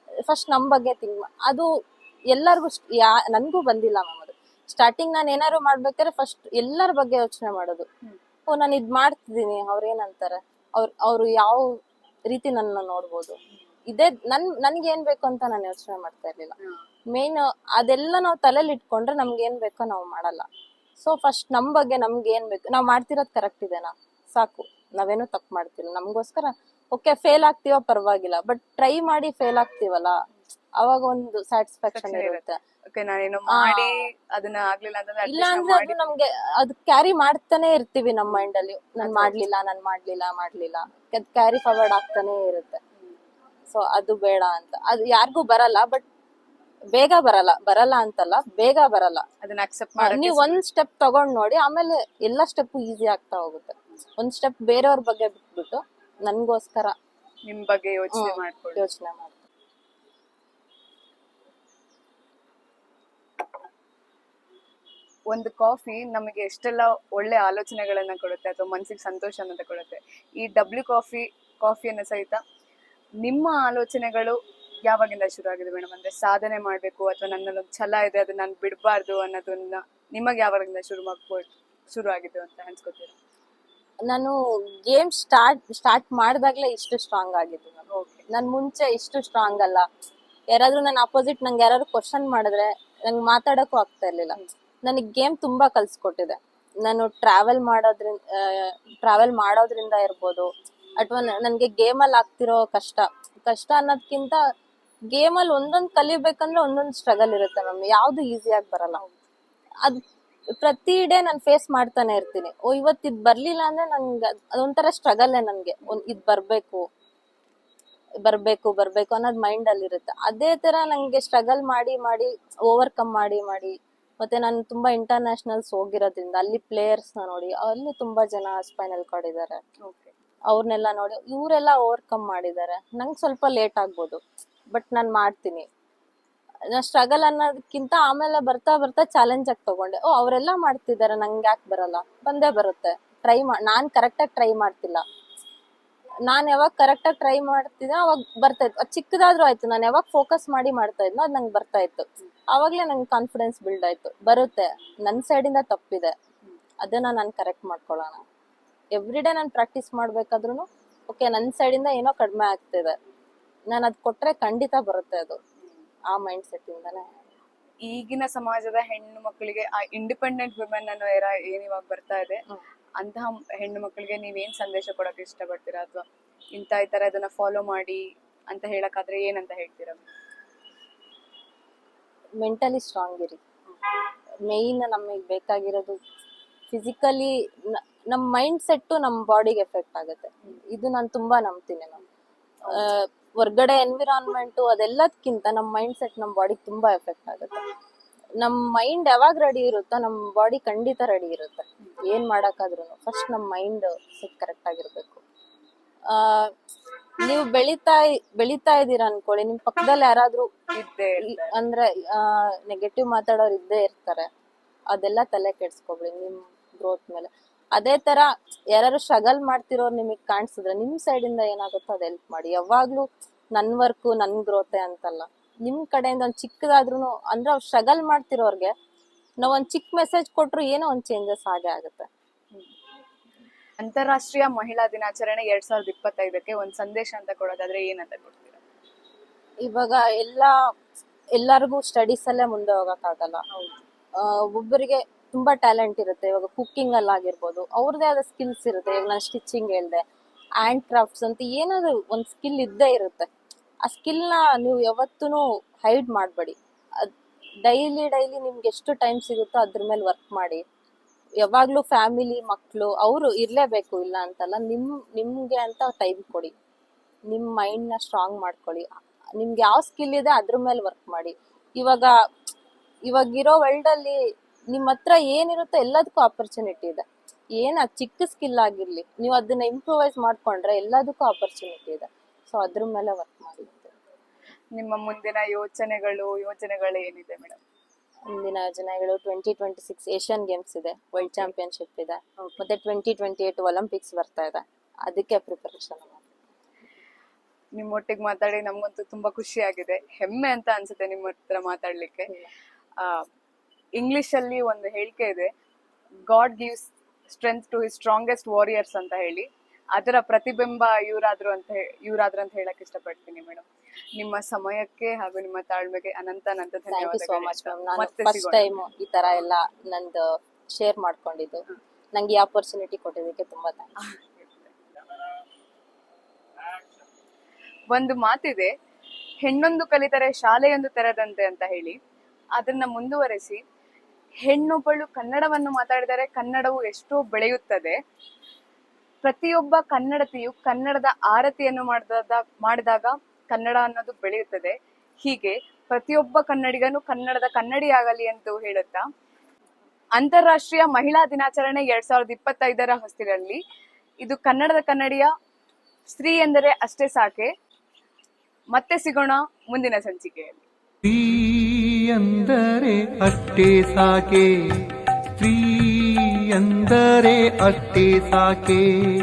Speaker 2: ಫಸ್ಟ್ ನಮ್ಮ ಬಗ್ಗೆ ತಿಂಕ್ ಅದು ಎಲ್ಲರಿಗೂ ಯಾ, ನನಗೂ ಬಂದಿಲ್ಲ ಮ್ಯಾಮ್ ಅದು. ಸ್ಟಾರ್ಟಿಂಗ್ ನಾನು ಏನಾದ್ರು ಮಾಡ್ಬೇಕಾದ್ರೆ ಫಸ್ಟ್ ಎಲ್ಲರ ಬಗ್ಗೆ ಯೋಚನೆ ಮಾಡೋದು. ಓ, ನಾನು ಇದ್ ಮಾಡ್ತಿದ್ದೀನಿ, ಅವ್ರು ಏನಂತಾರೆ? ಅವ್ರ, ಅವ್ರು ಯಾವ ರೀತಿ ನನ್ನ ನೋಡ್ಬೋದು? ಇದೇ. ನನ್ ನನ್ಗೆ ಏನ್ ಬೇಕು ಅಂತ ನಾನು ಯೋಚನೆ ಮಾಡ್ತಾ ಇರ್ಲಿಲ್ಲ. ಮೇನ್ ಅದೆಲ್ಲ ನಾವು ತಲೆಲಿ ಇಟ್ಕೊಂಡ್ರೆ ನಮ್ಗೆ ಏನ್ ಬೇಕೋ ನಾವು ಮಾಡಲ್ಲ. ಸೊ ಫಸ್ಟ್ ನಮ್ ಬಗ್ಗೆ ನಮ್ಗೆ ಏನ್ ಬೇಕು ನಾವ್ ಮಾಡ್ತಿರೋದ್ ಕರೆಕ್ಟ್ ಇದೆನಾ? ಸಾಕು. ನಾವೇನು ತಪ್ಪು ಮಾಡ್ತಿಲ್ಲ. ನಮಗೋಸ್ಕರ ಓಕೆ ಫೇಲ್ ಆಗ್ತೀವ ಪರವಾಗಿಲ್ಲ ಬಟ್ ಟ್ರೈ ಮಾಡಿ ಫೇಲ್ ಆಗ್ತೀವಲ್ಲ? ಅವಾಗ ಒಂದು ಸ್ಯಾಟಿಸ್ಫ್ಯಾಕ್ಷನ್ ಇರುತ್ತೆ.
Speaker 1: ಮಾಡಿ ಅದನ್ನ ಆಗ್ಲಿಲ್ಲ
Speaker 2: ಇಲ್ಲ ಅಂದ್ರೆ ಅದು ನಮ್ಗೆ ಅದು ಕ್ಯಾರಿ ಮಾಡ್ತಾನೆ ಇರ್ತೀವಿ ನಮ್ಮ ಮೈಂಡ್ ಅಲ್ಲಿ. ನಾನ್ ಮಾಡ್ಲಿಲ್ಲ ನಾನ್ ಮಾಡ್ಲಿಲ್ಲ ಮಾಡ್ಲಿಲ್ಲ. ಕ್ಯಾರಿ ಫಾರ್ವರ್ಡ್ ಆಗ್ತಾನೆ ಇರುತ್ತೆ. ಸೊ ಅದು ಬೇಡ ಅಂತ. ಅದು ಯಾರಿಗೂ ಬರಲ್ಲ ಬಟ್ ಬೇಗ ಬರಲ್ಲ. ಬರಲ್ಲ ಅಂತಲ್ಲ ಬೇಗ ಬರಲ್ಲ.
Speaker 1: ಅದನ್ನ ಅಕ್ಸೆಪ್ಟ್ ಮಾಡಿ
Speaker 2: ನೀವು ಒಂದ್ ಸ್ಟೆಪ್ ತಗೊಂಡ್ ನೋಡಿ ಆಮೇಲೆ ಎಲ್ಲಾ ಸ್ಟೆಪ್ ಈಸಿ ಆಗ್ತಾ ಹೋಗುತ್ತೆ. ಒಂದ್ ಸ್ಟೆಪ್ ಬೇರೆಯವ್ರ ಬಗ್ಗೆ ಬಿಟ್ಬಿಟ್ಟು ನನ್ಗೋಸ್ಕರ
Speaker 1: ನಿಮ್ ಬಗ್ಗೆ ಯೋಚನೆ. ಮಾಡ್ಕೊಳ್ಳಿ.
Speaker 2: ಯೋಚನೆ ಮಾಡಿ
Speaker 1: ಒಂದು ಕಾಫಿ ನಮಗೆ ಎಷ್ಟೆಲ್ಲ ಒಳ್ಳೆ ಆಲೋಚನೆಗಳನ್ನ ಕೊಡುತ್ತೆ ಅಥವಾ ಮನಸ್ಸಿಗೆ ಸಂತೋಷ ಅನ್ನೋದ ಕೊಡುತ್ತೆ. ಈ ಡಬ್ಲ್ಯೂ ಕಾಫಿ ಕಾಫಿಯನ್ನ ಸಹಿತ ನಿಮ್ಮ ಆಲೋಚನೆಗಳು ಯಾವಾಗಿಂದ ಶುರು ಆಗಿದೆ ಮೇಡಮ್? ಅಂದ್ರೆ ಸಾಧನೆ ಮಾಡ್ಬೇಕು ಅಥವಾ ನನ್ನಲ್ಲಿ ಒಂದು ಛಲ ಇದೆ ಅದನ್ನ ನಾನು ಬಿಡಬಾರ್ದು ಅನ್ನೋದನ್ನ ನಿಮಗೆ ಯಾವಾಗಿಂದ ಶುರು ಮಾಡ್ಬೋದು ಶುರು ಆಗಿದೆ ಅಂತ ಅನ್ಸ್ಕೊತೀರಾ?
Speaker 2: ನಾನು ಗೇಮ್ ಸ್ಟಾರ್ಟ್ ಸ್ಟಾರ್ಟ್ ಮಾಡಿದಾಗ್ಲೇ ಇಷ್ಟು ಸ್ಟ್ರಾಂಗ್ ಆಗಿದ್ದು ನನ್ ಮುಂಚೆ ಇಷ್ಟು ಸ್ಟ್ರಾಂಗ್ ಅಲ್ಲ. ಯಾರಾದ್ರೂ ನನ್ನ ಅಪೋಸಿಟ್ ನಂಗೆ ಯಾರಾದ್ರೂ ಕ್ವಶನ್ ಮಾಡಿದ್ರೆ ನಂಗೆ ಮಾತಾಡಕ್ಕೂ ಆಗ್ತಾ ಇರ್ಲಿಲ್ಲ. ನನಗೆ ಗೇಮ್ ತುಂಬಾ ಕಲ್ಸ್ಕೊಟ್ಟಿದೆ. ನಾನು ಟ್ರಾವೆಲ್ ಮಾಡೋದ್ರಿಂದ ಟ್ರಾವೆಲ್ ಮಾಡೋದ್ರಿಂದ ಇರ್ಬೋದು. ಅಥವಾ ನನಗೆ ಗೇಮಲ್ಲಿ ಆಗ್ತಿರೋ ಕಷ್ಟ ಕಷ್ಟ ಅನ್ನೋದ್ಕಿಂತ ಗೇಮಲ್ಲಿ ಒಂದೊಂದು ಕಲಿಬೇಕಂದ್ರೆ ಒಂದೊಂದು ಸ್ಟ್ರಗಲ್ ಇರುತ್ತೆ ಮ್ಯಾಮ್ ಯಾವ್ದು ಈಸಿಯಾಗಿ ಬರಲ್ಲ. ಅದು ಪ್ರತಿ ಡೇ ನಾನು ಫೇಸ್ ಮಾಡ್ತಾನೆ ಇರ್ತೀನಿ. ಓ, ಇವತ್ತು ಇದು ಬರಲಿಲ್ಲ ಅಂದ್ರೆ ನನಗೆ ಅದ್- ಅದೊಂಥರ ಸ್ಟ್ರಗಲ್ಲೇ ನನ್ಗೆ. ಒಂದು ಇದು ಬರಬೇಕು ಬರಬೇಕು ಬರಬೇಕು ಅನ್ನೋದು ಮೈಂಡ್ ಅಲ್ಲಿ ಇರುತ್ತೆ. ಅದೇ ತರ ನಂಗೆ ಸ್ಟ್ರಗಲ್ ಮಾಡಿ ಮಾಡಿ ಓವರ್ಕಮ್ ಮಾಡಿ ಮಾಡಿ. ಮತ್ತೆ ನಾನು ತುಂಬಾ ಇಂಟರ್ನ್ಯಾಷನಲ್ಸ್ ಹೋಗಿರೋದ್ರಿಂದ ಅಲ್ಲಿ ಪ್ಲೇಯರ್ಸ್ನ ನೋಡಿ, ಅಲ್ಲಿ ತುಂಬಾ ಜನ ಸ್ಪೈನಲ್ ಕಾರ್ಡ್
Speaker 1: ಇದ್ದಾರೆ
Speaker 2: ಅವ್ರನ್ನೆಲ್ಲ ನೋಡಿ, ಇವರೆಲ್ಲ ಓವರ್ಕಮ್ ಮಾಡಿದ್ದಾರೆ. ನಂಗೆ ಸ್ವಲ್ಪ ಲೇಟ್ ಆಗ್ಬೋದು ಬಟ್ ನಾನು ಮಾಡ್ತೀನಿ. ಸ್ಟ್ರಗಲ್ ಅನ್ನೋದಕ್ಕಿಂತ ಆಮೇಲೆ ಬರ್ತಾ ಬರ್ತಾ ಚಾಲೆಂಜ್ ಆಗಿ ತಗೊಂಡೆ. ಓ, ಅವರೆಲ್ಲ ಮಾಡ್ತಿದ್ದಾರೆ, ನಂಗೆ ಯಾಕೆ ಬರಲ್ಲ? ಬಂದೇ ಬರುತ್ತೆ. ಟ್ರೈ ಮಾ, ನಾನು ಕರೆಕ್ಟಾಗಿ ಟ್ರೈ ಮಾಡ್ತಿಲ್ಲ. ನಾನು ಯಾವಾಗ ಕರೆಕ್ಟಾಗಿ ಟ್ರೈ ಮಾಡ್ತಿದ್ದೆ, ಅವಾಗ ಬರ್ತಾ ಇತ್ತು. ಚಿಕ್ಕದಾದ್ರೂ ಆಯ್ತು, ನಾನು ಯಾವಾಗ ಫೋಕಸ್ ಮಾಡಿ ಮಾಡ್ತಾ ಇದ್ನೋ ಅದು ನಂಗೆ ಬರ್ತಾ ಇತ್ತು. ಆವಾಗಲೇ ನಂಗೆ ಕಾನ್ಫಿಡೆನ್ಸ್ ಬಿಲ್ಡ್ ಆಯ್ತು. ಬರುತ್ತೆ. ನನ್ನ ಸೈಡಿಂದ ತಪ್ಪಿದೆ. ಅದನ್ನ ನಾನು ಕರೆಕ್ಟ್ ಮಾಡ್ಕೊಳ್ಳೋಣ. ಎವ್ರಿ ಡೇ ನಾನು ಪ್ರಾಕ್ಟೀಸ್ ಮಾಡ್ಬೇಕಾದ್ರೂ ಓಕೆ ನನ್ನ ಸೈಡಿಂದ ಏನೋ ಕಡಿಮೆ ಆಗ್ತಿದೆ. ನಾನು ಅದು ಕೊಟ್ರೆ ಖಂಡಿತ ಬರುತ್ತೆ ಅದು. ಆ ಮೈಂಡ್ ಸೆಟ್ ಇಂದಾನೆ.
Speaker 1: ಈಗಿನ ಸಮಾಜದ ಹೆಣ್ಣು ಮಕ್ಕಳಿಗೆ ಆ ಇಂಡಿಪೆಂಡೆಂಟ್ ವುಮೆನ್ ಅನ್ನೋ ಏರಾ ಏನ್ ಇವಾಗ ಬರ್ತಾ ಇದೆ. ಅಂತಹ ಹೆಣ್ಣು ಮಕ್ಕಳಿಗೆ ನೀವೇನ್ ಸಂದೇಶ ಕೊಡಕ್ಕೆ ಇಷ್ಟಪಡ್ತೀರಾ? ಅಥವಾ ಇಂತ ಈ ತರ ಇದನ್ನ ಫಾಲೋ ಮಾಡಿ ಅಂತ ಹೇಳಕ್ಕಾದ್ರೆ ಏನಂತ ಹೇಳ್ತೀರಾ?
Speaker 2: ಮೆಂಟಲಿ ಸ್ಟ್ರಾಂಗ್ ಇರಿ. ಮೇಯ್ನ್ ನಮಗೆ ಬೇಕಾಗಿರೋದು ಫಿಸಿಕಲಿ ನಮ್ಮ ಮೈಂಡ್ ಸೆಟ್ಟು ನಮ್ಮ ಬಾಡಿಗೆ ಎಫೆಕ್ಟ್ ಆಗುತ್ತೆ. ಇದು ನಾನು ತುಂಬಾ ನಂಬ್ತೀನಿ ನಾನು. ಹೊರ್ಗಡೆ ಎನ್ವಿರಾನ್ಮೆಂಟು ಅದೆಲ್ಲದಕ್ಕಿಂತ ನಮ್ಮ ಮೈಂಡ್ ಸೆಟ್ ನಮ್ಮ ಬಾಡಿಗೆ ತುಂಬಾ ಎಫೆಕ್ಟ್ ಆಗುತ್ತೆ. ನಮ್ಮ ಮೈಂಡ್ ಯಾವಾಗ ರೆಡಿ ಇರುತ್ತೋ ನಮ್ಮ ಬಾಡಿ ಖಂಡಿತ ರೆಡಿ ಇರುತ್ತೆ. ಏನ್ ಮಾಡಕ್ಕಾದ್ರೂ ಫಸ್ಟ್ ನಮ್ಮ ಮೈಂಡ್ ಸೆಟ್ ಕರೆಕ್ಟ್ ಆಗಿರ್ಬೇಕು. ಆ, ನೀವು ಬೆಳಿತಾ ಬೆಳಿತಾ ಇದೀರ ಅನ್ಕೊಳ್ಳಿ. ನಿಮ್ ಪಕ್ಕದಲ್ಲಿ ಯಾರಾದ್ರೂ ಅಂದ್ರೆ ನೆಗೆಟಿವ್ ಮಾತಾಡೋರು ಇದ್ದೇ ಇರ್ತಾರೆ. ಅದೆಲ್ಲ ತಲೆ ಕೆಡ್ಸ್ಕೊಬೇಡಿ. ನಿಮ್ ಗ್ರೋತ್ ಮೇಲೆ. ಅದೇ ತರ ಯಾರು ಸ್ಟ್ರಗಲ್ ಮಾಡ್ತಿರೋ ನಿಮಗೆ ಕಾಣಿಸಿದ್ರೆ ನಿಮ್ ಸೈಡ್ ಇಂದ ಏನಾಗುತ್ತೋ ಅದ್ ಹೆಲ್ಪ್ ಮಾಡಿ. ಯಾವಾಗ್ಲೂ ನನ್ ವರ್ಕು ನನ್ ಗ್ರೋತೆ ಅಂತಲ್ಲ. ನಿಮ್ ಕಡೆಯಿಂದ ಒಂದ್ ಚಿಕ್ಕದಾದ್ರೂ ಅಂದ್ರೆ ಅವ್ರು ಸ್ಟ್ರಗಲ್ ಮಾಡ್ತಿರೋರ್ಗೆ ನಾವ್ ಒಂದ್ ಚಿಕ್ಕ ಮೆಸೇಜ್ ಕೊಟ್ರು ಏನೋ ಒಂದ್ ಚೇಂಜಸ್ ಆಗೇ ಆಗುತ್ತೆ.
Speaker 1: ಅಂತಾರಾಷ್ಟ್ರೀಯ ಮಹಿಳಾ ದಿನಾಚರಣೆ ಎರಡ್ ಸಾವಿರದ ಇಪ್ಪತ್ತೈದಕ್ಕೆ ಒಂದ್ ಸಂದೇಶ ಅಂತ ಕೊಡೋದಾದ್ರೆ ಏನಂತ ಕೊಡ್ತೀರಾ?
Speaker 2: ಇವಾಗ ಎಲ್ಲಾ ಎಲ್ಲರಿಗೂ ಸ್ಟಡೀಸ್ ಅಲ್ಲೇ ಮುಂದೆ ಹೋಗಕ್ಕಾಗಲ್ಲ ಆ, ಒಬ್ಬೊಬ್ಬರಿಗೆ ತುಂಬಾ ಟ್ಯಾಲೆಂಟ್ ಇರುತ್ತೆ. ಇವಾಗ ಕುಕ್ಕಿಂಗ್ ಅಲ್ಲಿ ಆಗಿರ್ಬೋದು ಅವ್ರದೇ ಆದ ಸ್ಕಿಲ್ಸ್ ಇರುತ್ತೆ. ಇವಾಗ ನಾನು ಸ್ಟಿಚಿಂಗ್ ಹೇಳ್ದೆ ಹ್ಯಾಂಡ್ ಕ್ರಾಫ್ಟ್ಸ್ ಅಂತ ಏನಾದ್ರು ಒಂದು ಸ್ಕಿಲ್ ಇದ್ದೇ ಇರುತ್ತೆ. ಆ ಸ್ಕಿಲ್ನ ನೀವು ಯಾವತ್ತೂ ಹೈಡ್ ಮಾಡಬೇಡಿ. ಡೈಲಿ ಡೈಲಿ ನಿಮ್ಗೆ ಎಷ್ಟು ಟೈಮ್ ಸಿಗುತ್ತೋ ಅದ್ರ ಮೇಲೆ ವರ್ಕ್ ಮಾಡಿ. ಯಾವಾಗಲೂ ಫ್ಯಾಮಿಲಿ ಮಕ್ಕಳು ಅವರು ಇರಲೇಬೇಕು ಇಲ್ಲ ಅಂತಲ್ಲ, ನಿಮ್, ನಿಮಗೆ ಅಂತ ಟೈಮ್ ಕೊಡಿ. ನಿಮ್ಮ ಮೈಂಡ್ನ ಸ್ಟ್ರಾಂಗ್ ಮಾಡ್ಕೊಳ್ಳಿ. ನಿಮ್ಗೆ ಯಾವ ಸ್ಕಿಲ್ ಇದೆ ಅದ್ರ ಮೇಲೆ ವರ್ಕ್ ಮಾಡಿ. ಇವಾಗ, ಇವಾಗಿರೋ ವರ್ಲ್ಡ್ ಅಲ್ಲಿ ನಿಮ್ ಹತ್ರ ಏನಿರುತ್ತೋ ಎಲ್ಲದಕ್ಕೂ ಆಪರ್ಚುನಿಟಿ ಇದೆ. ಏನ್ ಅದ್ ಚಿಕ್ಕ ಸ್ಕಿಲ್ ಆಗಿರ್ಲಿ ನೀವು ಅದನ್ನ ಇಂಪ್ರೂವೈಸ್ ಮಾಡ್ಕೊಂಡ್ರೆ ಎಲ್ಲದಕ್ಕೂ ಆಪರ್ಚುನಿಟಿ ಇದೆ. ಸೊ ಅದ್ರ ಮೇಲೆ ವರ್ಕ್ ಮಾಡಿ
Speaker 1: ನಿಮ್ಮ ಮುಂದಿನ ಯೋಚನೆಗಳು ಯೋಜನೆಗಳು ಏನಿದೆ ಮೇಡಮ್
Speaker 2: ಮುಂದಿನ ಯೋಜನೆಗಳು twenty twenty six Asian games ಇದೆ ವರ್ಲ್ಡ್ ಚಾಂಪಿಯನ್ಶಿಪ್ ಇದೆ. ಮತ್ತೆ ಟ್ವೆಂಟಿ ಟ್ವೆಂಟಿ ಏಟ್ ಒಲಿಂಪಿಕ್ಸ್ ಬರ್ತಾ ಇದೆ. ಅದಕ್ಕೆ ಪ್ರಿಪರೇಷನ್
Speaker 1: ನಿಮ್ಮೊಟ್ಟಿಗೆ ಮಾತಾಡಿ ನಮಗಂತೂ ತುಂಬಾ ಖುಷಿ ಆಗಿದೆ ಹೆಮ್ಮೆ ಅಂತ ಅನ್ಸುತ್ತೆ ನಿಮ್ಮ ಹತ್ರ ಮಾತಾಡ್ಲಿಕ್ಕೆ. ಆ ಇಂಗ್ಲಿಷ್ ಅಲ್ಲಿ ಒಂದು ಹೇಳಿಕೆ ಇದೆ. God gives strength to his strongest warriors ಅಂತ ಹೇಳಿ. ಅದರ ಪ್ರತಿಬಿಂಬ ಇವರಾದ್ರು ಅಂತ ಇವರಾದ್ರು ಅಂತ ಹೇಳಕ್ ಇಷ್ಟಪಡ್ತೀನಿ ಮೇಡಮ್ ನಿಮ್ಮ ಸಮಯಕ್ಕೆ ಹಾಗೂ ನಿಮ್ಮ ತಾಳ್ಮೆಗೆ ಅನಂತ ಅನಂತ
Speaker 2: ಥ್ಯಾಂಕ್ ಯು ಸೋ ಮಚ್
Speaker 1: ಮತ್ತೆ
Speaker 2: ಫಸ್ಟ್ ಟೈಮ್ ಈ ತರ ಎಲ್ಲ ನಂದು ಶೇರ್ ಮಾಡ್ಕೊಂಡಿದ್ದು. ನಂಗೆ ಈ ಆಪರ್ಚುನಿಟಿ ಕೊಟ್ಟಿದ್ದಕ್ಕೆ ತುಂಬಾ ಥ್ಯಾಂಕ್ಸ್
Speaker 1: ಒಂದು ಮಾತಿದೆ. ಹೆಣ್ಣೊಂದು ಕಲಿತರೆ ಶಾಲೆಯೊಂದು ತೆರೆದಂತೆ ಅಂತ ಹೇಳಿ. ಅದನ್ನ ಮುಂದುವರೆಸಿ ಹೆಣ್ಣೊಬ್ಬಳು ಕನ್ನಡವನ್ನು ಮಾತಾಡಿದರೆ ಕನ್ನಡವು ಎಷ್ಟೋ ಬೆಳೆಯುತ್ತದೆ. ಪ್ರತಿಯೊಬ್ಬ ಕನ್ನಡತಿಯು ಕನ್ನಡದ ಆರತಿಯನ್ನು ಮಾಡಿದ ಮಾಡಿದಾಗ ಕನ್ನಡ ಅನ್ನೋದು ಬೆಳೆಯುತ್ತದೆ. ಹೀಗೆ ಪ್ರತಿಯೊಬ್ಬ ಕನ್ನಡಿಗನು ಕನ್ನಡದ ಕನ್ನಡಿಯಾಗಲಿ ಎಂದು ಹೇಳುತ್ತಾ, ಅಂತಾರಾಷ್ಟ್ರೀಯ ಮಹಿಳಾ ದಿನಾಚರಣೆ ಎರಡ್ ಸಾವಿರದ ಇಪ್ಪತ್ತೈದರ ಹೊಸ್ತಿಲಲ್ಲಿ ಇದು ಕನ್ನಡದ ಕನ್ನಡಿಯ ಸ್ತ್ರೀ ಎಂದರೆ ಅಷ್ಟೇ ಸಾಕೆ, ಮತ್ತೆ ಸಿಗೋಣ ಮುಂದಿನ ಸಂಚಿಕೆಯಲ್ಲಿ.
Speaker 3: ಅಂದರೆ ಅಷ್ಟೇ ಸಾಕೆ. ಸ್ತ್ರೀ ಅಂದರೆ ಅಷ್ಟೇ ಸಾಕೆ.